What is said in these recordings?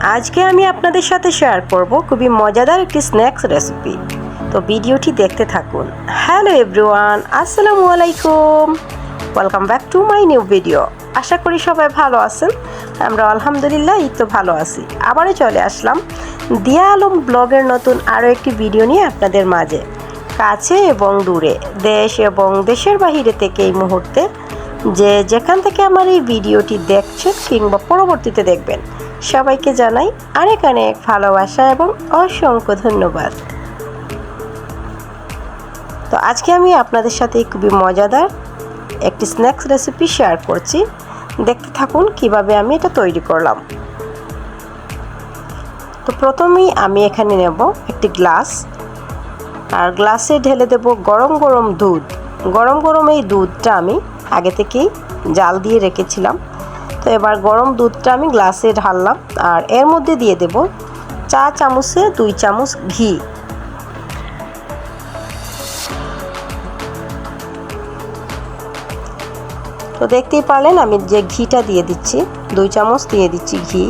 আজকে আমি আপনাদের সাথে শেয়ার করব খুবই মজাদার একটি স্ন্যাক্স রেসিপি তো ভিডিওটি দেখতে থাকুন। হ্যালো এভরিওয়ান আসসালামু আলাইকুম। Welcome back to my new video আশা করি সবাই ভালো আছেন। আমরা আলহামদুলিল্লাহ এই তো ভালো আছি। আবারও চলে আসলাম দিয়া আলম ব্লগের নতুন আরও একটি ভিডিও নিয়ে আপনাদের মাঝে। কাছে এবং দূরে, দেশ এবং দেশের বাহিরে থেকে এই মুহূর্তে যে যেখান থেকে আমার এই ভিডিওটি দেখছেন কিংবা পরবর্তীতে দেখবেন, সবাইকে জানাই অনেক অনেক ভালোবাসা এবং অসংখ্য ধন্যবাদ। তো আজকে আমি আপনাদের সাথে খুবই মজাদার একটি স্ন্যাক্স রেসিপি শেয়ার করছি। দেখতে থাকুন কীভাবে আমি এটা তৈরি করলাম। তো প্রথমেই আমি এখানে নেব একটি গ্লাস। আর গ্লাসে ঢেলে দেব গরম গরম দুধ। গরম গরম এই দুধটা আমি আগে থেকেই জাল দিয়ে রেখেছিলাম। তো এবার গরম দুধটা আমি গ্লাসে ঢাললাম আর এর মধ্যে দিয়ে দেব চা চামচে দুই চামচ ঘি। তো দেখতেই পারলেন আমি যে ঘিটা দিয়ে দিচ্ছি, দুই চামচ দিয়ে দিচ্ছি ঘি।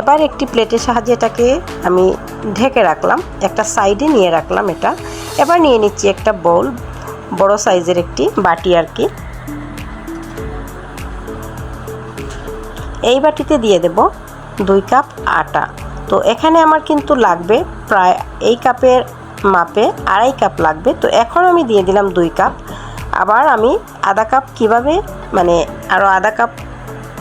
এবার একটি প্লেটের সাহায্যে এটাকে আমি ঢেকে রাখলাম, একটা সাইডে নিয়ে রাখলাম এটা। এবার নিয়ে নিচ্ছি একটা বোল বড় সাইজের একটি বাটি আর কি। এই বাটিতে দিয়ে দেব দুই কাপ আটা। তো এখানে আমার কিন্তু লাগবে প্রায় এই কাপের মাপে আড়াই কাপ লাগবে। তো এখন আমি দিয়ে দিলাম দুই কাপ। আবার আমি আধা কাপ কীভাবে মানে আরও আধা কাপ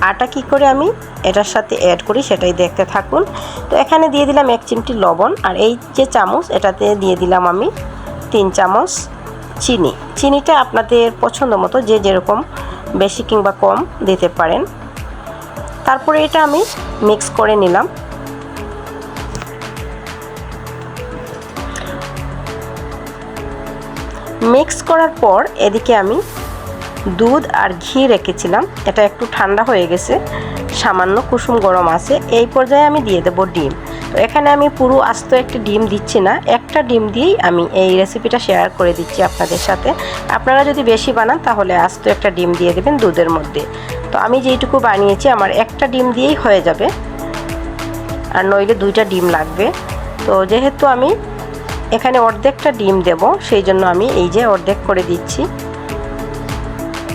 আটা কি করে আমি এটার সাথে অ্যাড করি, সেটাই দেখতে থাকুন। তো এখানে দিয়ে দিলাম এক চিমটি লবণ, আর এই যে চামচ, এটাতে দিয়ে দিলাম আমি তিন চামচ চিনি। চিনিটা আপনাদের পছন্দ মতো, যে যেরকম বেশি কিংবা কম দিতে পারেন। তারপরে এটা আমি মিক্স করে নিলাম। মিক্স করার পর এদিকে আমি দুধ আর ঘি রেখেছিলাম। এটা একটু ঠান্ডা হয়ে গেছে। সামান্য কুসুম গরম আছে, এই পর্যায়ে আমি দিয়ে দেবো ডিম। তো এখানে আমি পুরো আস্ত একটি ডিম দিচ্ছি না, একটা ডিম দিয়েই আমি এই রেসিপিটা শেয়ার করে দিচ্ছি আপনাদের সাথে। আপনারা যদি বেশি বানান, তাহলে আস্ত একটা ডিম দিয়ে দেবেন দুধের মধ্যে। তো আমি যেইটুকু বানিয়েছি, আমার একটা ডিম দিয়েই হয়ে যাবে। আর নইলে দুইটা ডিম লাগবে। তো যেহেতু আমি এখানে অর্ধেকটা ডিম দেব, সেই জন্য আমি এই যে অর্ধেক করে দিচ্ছি।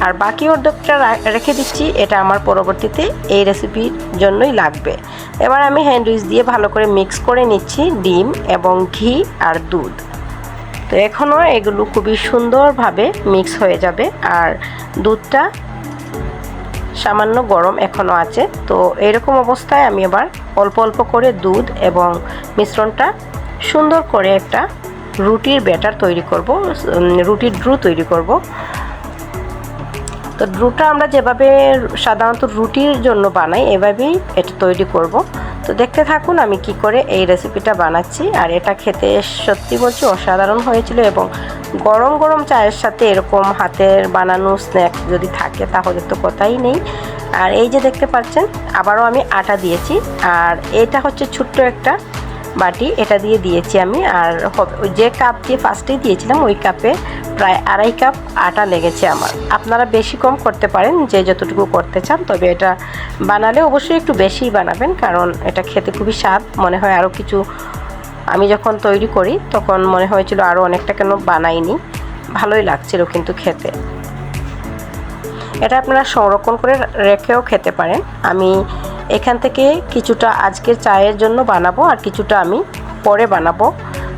আর বাকি অর্ধেকটা রেখে দিচ্ছি, এটা আমার পরবর্তীতে এই রেসিপির জন্যই লাগবে। এবার আমি হ্যান্ডউইচ দিয়ে ভালো করে মিক্স করে নিচ্ছি ডিম এবং ঘি আর দুধ। তো এখনও এগুলো খুবই সুন্দরভাবে মিক্স হয়ে যাবে, আর দুধটা সামান্য গরম এখনও আছে। তো এরকম অবস্থায় আমি এবার অল্প অল্প করে দুধ এবং মিশ্রণটা সুন্দর করে একটা রুটির ব্যাটার তৈরি করব রুটির ড্রু তৈরি করব। তো ড্রুটা আমরা যেভাবে সাধারণত রুটির জন্য বানাই, এভাবেই এটা তৈরি করব। তো দেখতে থাকুন আমি কি করে এই রেসিপিটা বানাচ্ছি। আর এটা খেতে সত্যি বলছি অসাধারণ হয়েছিল এবং গরম গরম চায়ের সাথে এরকম হাতের বানানো স্ন্যাক্স যদি থাকে তাহলে তো কথাই নেই। আর এই যে দেখতে পাচ্ছেন, আবারও আমি আটা দিয়েছি। আর এটা হচ্ছে ছোট্ট একটা বাটি, এটা দিয়ে দিয়েছি আমি। আর যে কাপ দিয়ে ফার্স্টেই দিয়েছিলাম, ওই কাপে প্রায় আড়াই কাপ আটা লেগেছে আমার। আপনারা বেশি কম করতে পারেন যে যতটুকু করতে চান, তবে এটা বানালে অবশ্যই একটু বেশিই বানাবেন, কারণ এটা খেতে খুবই স্বাদ। মনে হয় আরও কিছু আমি যখন তৈরি করি, তখন মনে হয়েছিল আরও অনেকটা কেন বানাইনি। ভালোই লাগছিল কিন্তু খেতে। এটা আপনারা সংরক্ষণ করে রেখেও খেতে পারেন। আমি এখান থেকে কিছুটা আজকের চায়ের জন্য বানাবো, আর কিছুটা আমি পরে বানাবো,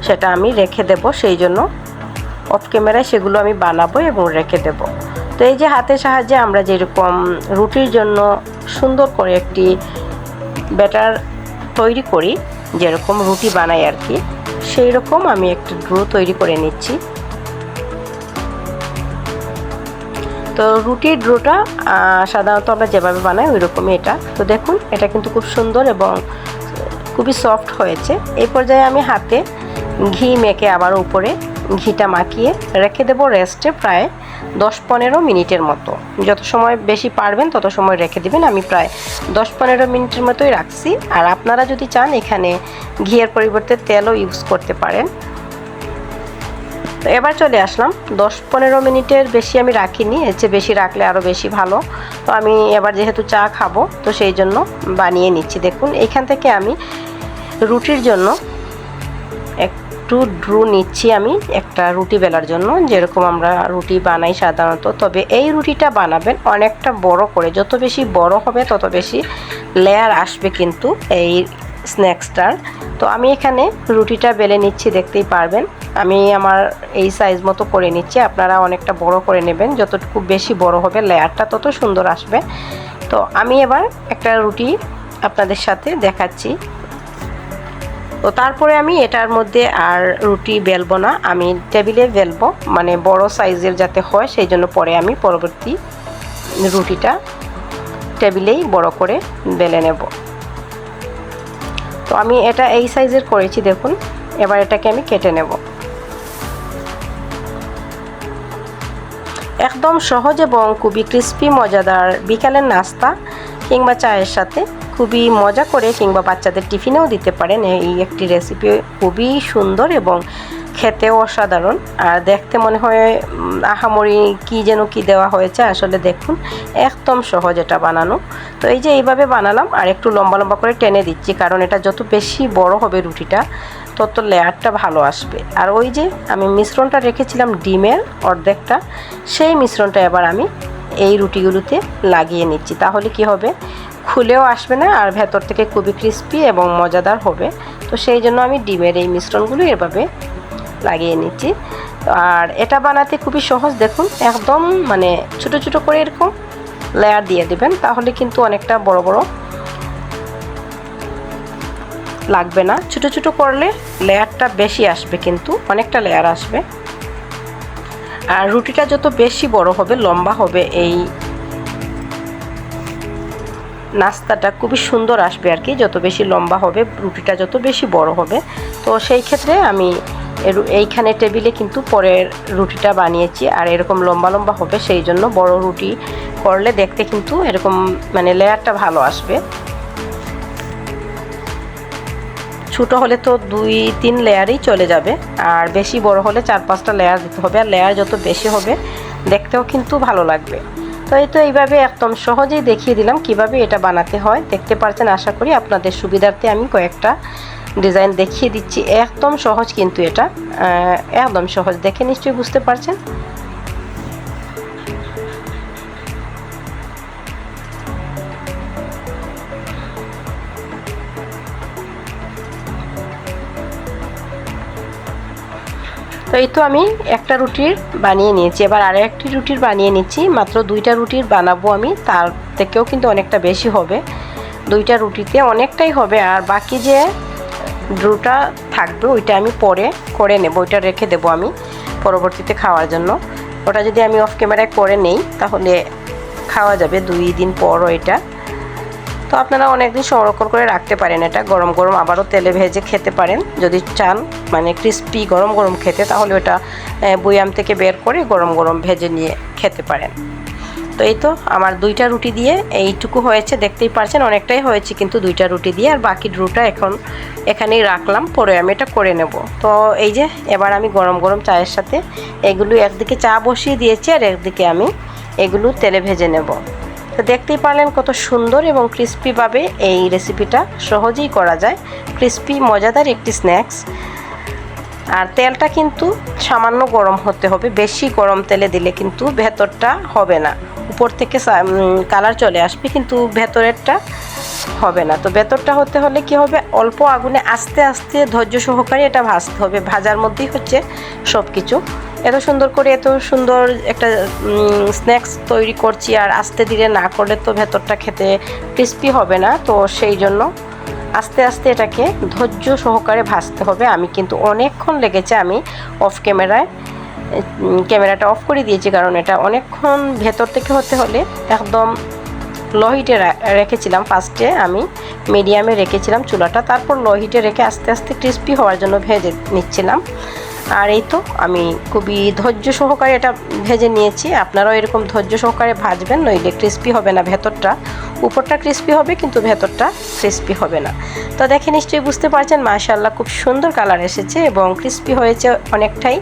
সেটা আমি রেখে দেব, সেই জন্য অফ ক্যামেরায় সেগুলো আমি বানাবো এবং রেখে দেব। তো এই যে হাতের সাহায্যে আমরা যেরকম রুটির জন্য সুন্দর করে একটি ব্যাটার তৈরি করি, যেরকম রুটি বানাই আর কি সেই রকম আমি একটি ড্রু তৈরি করে নিচ্ছি। তো রুটির ড্রোটা সাধারণত আমরা যেভাবে বানাই ওই রকমই এটা। তো দেখুন, এটা কিন্তু খুব সুন্দর এবং খুবই সফট হয়েছে। এই পর্যায়ে আমি হাতে ঘি মেখে আবার উপরে ঘিটা মাখিয়ে রেখে দেবো রেস্টে প্রায় দশ পনেরো মিনিটের মতো। যত সময় বেশি পারবেন তত সময় রেখে দেবেন। আমি প্রায় দশ পনেরো মিনিটের মতোই রাখছি। আর আপনারা যদি চান, এখানে ঘিয়ের পরিবর্তে তেলও ইউজ করতে পারেন। তো এবার চলে আসলাম। দশ পনেরো মিনিটের বেশি আমি রাখিনি, এর চেয়ে বেশি রাখলে আরও বেশি ভালো। তো আমি এবার যেহেতু চা খাব, তো সেই জন্য বানিয়ে নিচ্ছি। দেখুন এইখান থেকে আমি রুটির জন্য একটু ড্রু নিচ্ছি আমি একটা রুটি বেলার জন্য, যেরকম আমরা রুটি বানাই সাধারণত। তবে এই রুটিটা বানাবেন অনেকটা বড় করে। যত বেশি বড় হবে, তত বেশি লেয়ার আসবে কিন্তু এই স্ন্যাক্সটার তো আমি এখানে রুটিটা বেলে নিচ্ছি, দেখতেই পারবেন। আমি আমার এই সাইজ মতো করে নিচ্ছি। আপনারা অনেকটা বড় করে নেবেন। যতটুকু বেশি বড় হবে লেয়ারটা তত সুন্দর আসবে। তো আমি এবার একটা রুটি আপনাদের সাথে দেখাচ্ছি। তো তারপরে আমি এটার মধ্যে আর রুটি বেলবো না, আমি টেবিলে বেলবো মানে বড় সাইজের যাতে হয় সেই জন্য পরে আমি পরবর্তী রুটিটা টেবিলেই বড় করে বেলে নেব। তো আমি এটা এই সাইজের করেছি দেখুন, এবার এটাকে আমি কেটে নেব। একদম সহজ এবং খুবই ক্রিস্পি মজাদার বিকালের নাস্তা। কিংবা চায়ের সাথে খুবই মজা করে কিংবা বাচ্চাদের টিফিনেও দিতে পারেন। এই একটি রেসিপি খুবই সুন্দর এবং খেতেও অসাধারণ। আর দেখতে মনে হয় আহামরি কি যেন কি দেওয়া হয়েছে, আসলে দেখুন, একদম সহজ এটা বানানো। তো এই যে এইভাবে বানালাম, আর একটু লম্বা লম্বা করে টেনে দিচ্ছি, কারণ এটা যত বেশি বড় হবে রুটিটা, তত লেয়ারটা ভালো আসবে। আর ওই যে আমি মিশ্রণটা রেখেছিলাম ডিমের অর্ধেকটা, সেই মিশ্রণটা এবার আমি এই রুটিগুলোতে লাগিয়ে নিচ্ছি। তাহলে কি হবে? খুলেও আসবে না আর ভেতর থেকে খুবই ক্রিস্পি এবং মজাদার হবে। তো সেই জন্য আমি ডিমের এই মিশ্রণগুলো এভাবে লাগিয়ে নিচ্ছি। আর এটা বানাতে খুবই সহজ। দেখুন, একদম মানে ছোট ছোট করে এরকম লেয়ার দিয়ে দেবেন। তাহলে কিন্তু অনেকটা বড় বড় লাগবে না। ছোট ছোট করলে লেয়ারটা বেশি আসবে কিন্তু, অনেকটা লেয়ার আসবে। আর রুটিটা যত বেশি বড় হবে, লম্বা হবে, এই নাস্তাটা খুবই সুন্দর আসবে আর কি। যত বেশি লম্বা হবে, রুটিটা যত বেশি বড় হবে। তো সেই ক্ষেত্রে আমি এইখানে টেবিলে কিন্তু পরের রুটিটা বানিয়েছি। আর এরকম লম্বা লম্বা হবে, সেই জন্য বড় রুটি করলে দেখতে কিন্তু এরকম মানে লেয়ারটা ভালো আসবে। ছোটো হলে তো দুই, তিন লেয়ারই চলে যাবে। আর বেশি বড় হলে চার, পাঁচটা লেয়ার দিতে হবে। আর লেয়ার যত বেশি হবে, দেখতেও কিন্তু ভালো লাগবে। তো এই তো এইভাবে একদম সহজেই দেখিয়ে দিলাম কীভাবে এটা বানাতে হয়। দেখতে পারছেন, আশা করি আপনাদের সুবিধার্থে আমি কয়েকটা ডিজাইন দেখিয়ে দিচ্ছি। একদম সহজ কিন্তু এটা। একদম সহজ। দেখে নিশ্চয়ই বুঝতে পারছেন। তো এই তো আমি একটা রুটির বানিয়ে নিয়েছি। এবার আরও একটি রুটির বানিয়ে নিচ্ছি। মাত্র দুইটা রুটির বানাবো আমি। তার থেকেও কিন্তু অনেকটা বেশি হবে। দুইটা রুটিতে অনেকটাই হবে। আর বাকি যে ড্রুটা থাকবে, ওইটা আমি পরে করে নেব। ওইটা রেখে দেবো আমি পরবর্তীতে খাওয়ার জন্য। ওটা যদি আমি অফ ক্যামেরায় করে নেই, তাহলে খাওয়া যাবে দুই দিন পরও এটা। তো আপনারা অনেকদিন সংরক্ষণ করে রাখতে পারেন এটা। গরম গরম আবারও তেলে ভেজে খেতে পারেন। যদি চান মানে ক্রিস্পি গরম গরম খেতে, তাহলে ওটা বয়াম থেকে বের করে গরম গরম ভেজে নিয়ে খেতে পারেন। তো এই তো, আমার দুইটা রুটি দিয়ে এইটুকু হয়েছে। দেখতেই পারছেন অনেকটাই হয়েছে, কিন্তু দুইটা রুটি দিয়ে। আর বাকি রুটা এখন এখানেই রাখলাম, পরে আমি এটা করে নেব। তো এই যে, এবার আমি গরম গরম চায়ের সাথে এগুলো একদিকে চা বসিয়ে দিয়েছি, আর একদিকে আমি এগুলো তেলে ভেজে নেব। তো দেখতেই পারলেন কত সুন্দর এবং ক্রিস্পিভাবে এই রেসিপিটা সহজেই করা যায়। ক্রিস্পি মজাদার একটি স্ন্যাক্স আর তেলটা কিন্তু সামান্য গরম হতে হবে, বেশি গরম তেলে দিলে কিন্তু ভেতরটা হবে না। উপর থেকে কালার চলে আসবে কিন্তু ভেতরেরটা হবে না। তো ভেতরটা হতে হলে কি হবে? অল্প আগুনে আস্তে আস্তে ধৈর্য সহকারে এটা ভাজতে হবে। ভাজার মধ্যেই হচ্ছে সব কিছু এত সুন্দর করে এত সুন্দর একটা স্ন্যাক্স তৈরি করছি আর আস্তে ধীরে না করলে তো ভেতরটা খেতে ক্রিস্পি হবে না। তো সেই জন্য আস্তে আস্তে এটাকে ধৈর্য সহকারে ভাজতে হবে। আমি কিন্তু অনেকক্ষণ লেগেছে আমি অফ ক্যামেরায় ক্যামেরাটা অফ করে দিয়েছি কারণ এটা অনেকক্ষণ ভেতর থেকে হতে হলে একদম লো হিটে রেখেছিলাম। ফার্স্টে আমি মিডিয়ামে রেখেছিলাম চুলাটা। তারপর লো হিটে রেখে আস্তে আস্তে ক্রিস্পি হওয়ার জন্য ভেজে নিচ্ছিলাম। আর এই তো, আমি খুবই ধৈর্য সহকারে এটা ভেজে নিয়েছি। আপনারাও এরকম ধৈর্য সহকারে ভাজবেন, নইলে ক্রিস্পি হবে না ভেতরটা। উপরটা ক্রিস্পি হবে, কিন্তু ভেতরটা ক্রিস্পি হবে না। তো দেখে নিশ্চয়ই বুঝতে পারছেন মাশাল্লাহ খুব সুন্দর কালার এসেছে এবং ক্রিস্পি হয়েছে অনেকটাই।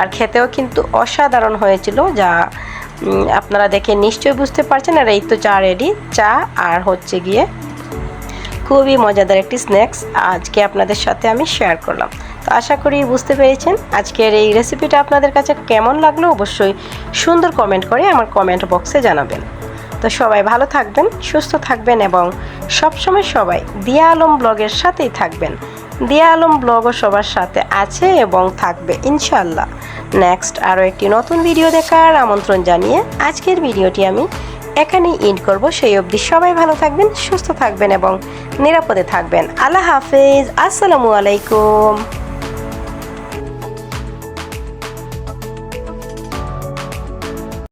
আর খেতেও কিন্তু অসাধারণ হয়েছিল, যা আপনারা দেখে নিশ্চয়ই বুঝতে পারছেন। আর এই তো চা রেডি চা আর হচ্ছে গিয়ে খুবই মজাদার একটি স্ন্যাক্স আজকে আপনাদের সাথে আমি শেয়ার করলাম। তো আশা করি বুঝতে পেরেছেন। আজকের এই রেসিপিটা আপনাদের কাছে কেমন লাগল অবশ্যই সুন্দর কমেন্ট করে আমার কমেন্ট বক্সে জানাবেন। তো সবাই ভালো থাকবেন, সুস্থ থাকবেন এবং সবসময় সবাই দিয়া আলম ব্লগের সাথেই থাকবেন। দিয়া আলম ব্লগও সবার সাথে আছে এবং থাকবে ইনশাল্লাহ নেক্সট আরও একটি নতুন ভিডিও দেখার আমন্ত্রণ জানিয়ে আজকের ভিডিওটি আমি এখানেই ইন্ড করব। সেই অবধি সবাই ভালো থাকবেন, সুস্থ থাকবেন এবং নিরাপদে থাকবেন। আল্লাহ হাফেজ, আসসালামু আলাইকুম।